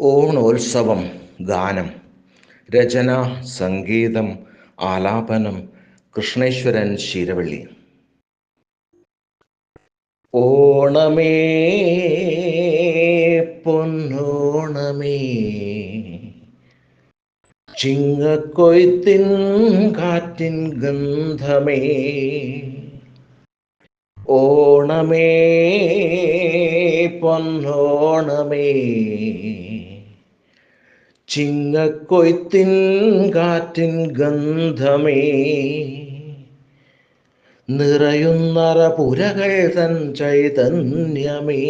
ഓണോത്സവം ഗാനം രചന സംഗീതം ആലാപനം കൃഷ്ണേശ്വരൻ ശീരവള്ളി. ഓണമേ പൊന്നോണമേ ചിങ്ങക്കൊയ്ത്തിൻ കാറ്റിൻ ഗന്ധമേ ഓണമേ പൊന്നോണമേ. ചിങ്ങക്കൊയ്ത്തിൻ കാറ്റിൻ ഗന്ധമേ. നിറയുന്നറ പുരകൾ തൻ ചൈതന്യമേ.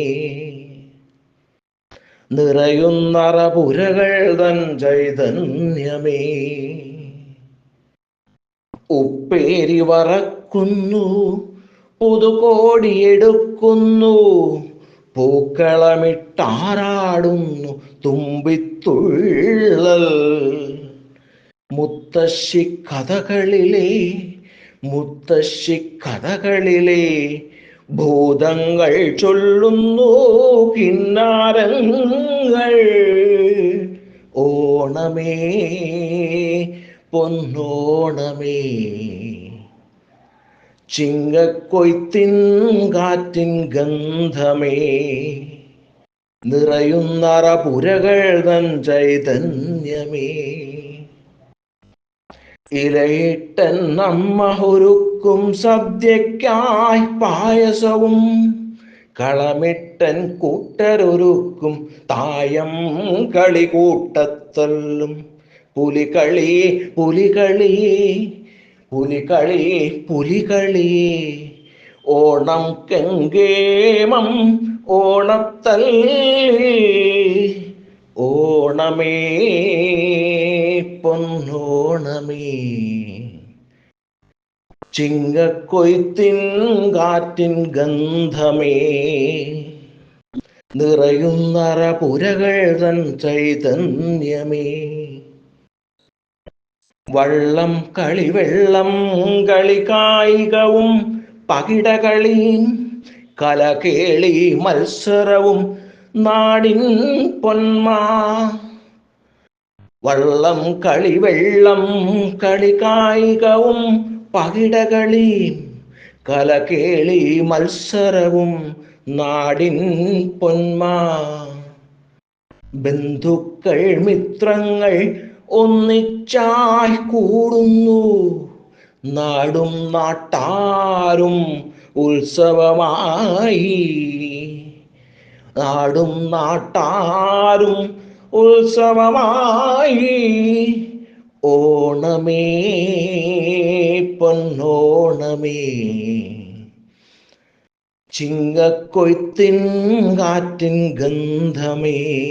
നിറയുന്നറ പുരകൾ തൻ ചൈതന്യമേ. ഉപ്പേരി വറക്കുന്നു പുതുകോടിയെടുക്കുന്നു. പൂക്കളമിട്ടാറാടുന്നു തുമ്പിത്തുള്ളൽ. മുത്തശ്ശി കഥകളിലെ മുത്തശ്ശി കഥകളിലെ ഭൂതങ്ങൾ ചൊല്ലുന്നു കിന്നാരങ്ങൾ. ഓണമേ പൊന്നോണമേ. ചിങ്ങക്കൊയ്ത്തിൻ കാറ്റിൻ ഗന്ധമേ. നിറയുന്നറ പുരകൾ തൻ ചൈതന്യമേ. ഇലയിട്ടൻ നമ്മ ഒരുക്കും സദ്യക്കായി പായസവും. കളമിട്ടൻ കൂട്ടരൊരുക്കും തായം കളി കൂട്ടത്തല്ലും പുലികളി പുലികളി. പുലികളി പുലികളി ഓണം കെങ്കേമം ഓണത്തൽ. ഓണമേ പൊന്നോണമേ. ചിങ്ങക്കൊയ്ത്തിൻ കാറ്റിൻ ഗന്ധമേ. നിറയുന്നറ പുരകൾ തൻ ചൈതന്യമേ. വള്ളം കളിവെള്ളം കളി കായികവും പകിടകളിയും കലകേളി മത്സരവും നാടിൻ പൊന്മാ. വള്ളം കളിവെള്ളം കളി കായികവും പകിടകളിയും കലകേളി മത്സരവും നാടിൻ പൊന്മാ. ബന്ധുക്കൾ മിത്രങ്ങൾ ഒന്നിച്ചായി കൂടുന്നു. നാടും നാട്ടാരും ഉത്സവമായി. നാടും നാട്ടാരും ഉത്സവമായി. ഓണമേ പൊന്നോണമേ. ചിങ്ങക്കൊയ്ത്തിൻ കാറ്റിൻ ഗന്ധമേ.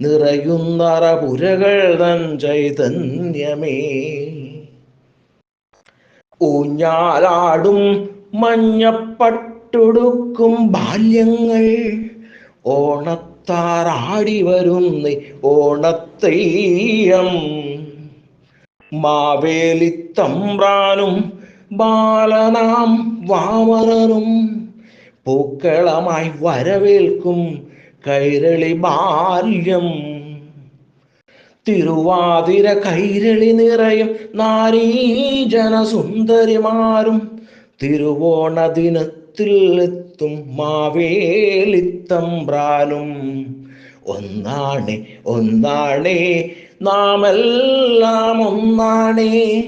നിറയുന്നറ പുരകൾ തൻ ചൈതന്യമേ. ഊഞ്ഞാലാടും മഞ്ഞപ്പട്ടുടുക്കും ബാല്യങ്ങൾ. ഓണത്താറാടി വരുന്ന ഓണത്തെയ്യം. മാവേലിത്തമ്പ്രാനും ബാലനാം വാമനനും പൂക്കളമായി വരവേൽക്കും കൈരളി ബാല്യം. തിരുവാതിര കൈരളി നിറയും നാരീജനസുന്ദരിമാരും തിരുവോണ ദിനത്തിൽ എത്തും മാവേലിത്തമ്പ്രാനും. ഒന്നാണേ ഒന്നാണേ നാമെല്ലാം ഒന്നാണേ.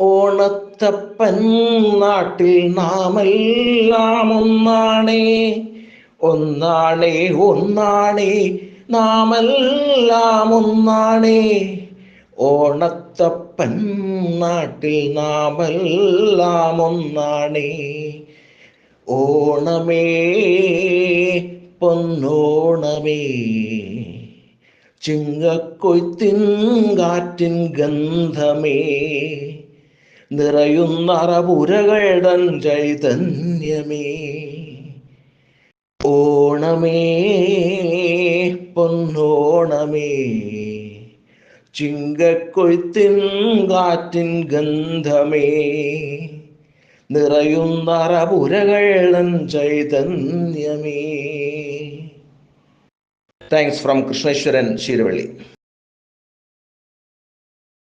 ഓണത്തപ്പൻ നാട്ടിൽ നാമെല്ലാം ഒന്നാണേ. ഒന്നാണേ ഒന്നാണേ നാമെല്ലാം ഒന്നാണേ. ഓണത്തപ്പൻ നാട്ടിൽ നാമെല്ലാം ഒന്നാണേ. ഓണമേ പൊന്നോണമേ. ചിങ്ങക്കൊയ്ത്തിൻ കാറ്റിൻ ഗന്ധമേ. നിറയുന്നറപുരകൾ തൻ ചൈതന്യമേ. ഓണമേ പൊന്നോണമേ. ചിങ്കക്കൊഴുത്തിൻ കാറ്റിൻ ഗന്ധമേ. നിറയും പുരകൾ ചൈതന്യമേ. Thanks from Krishneswaran Sheeravalli.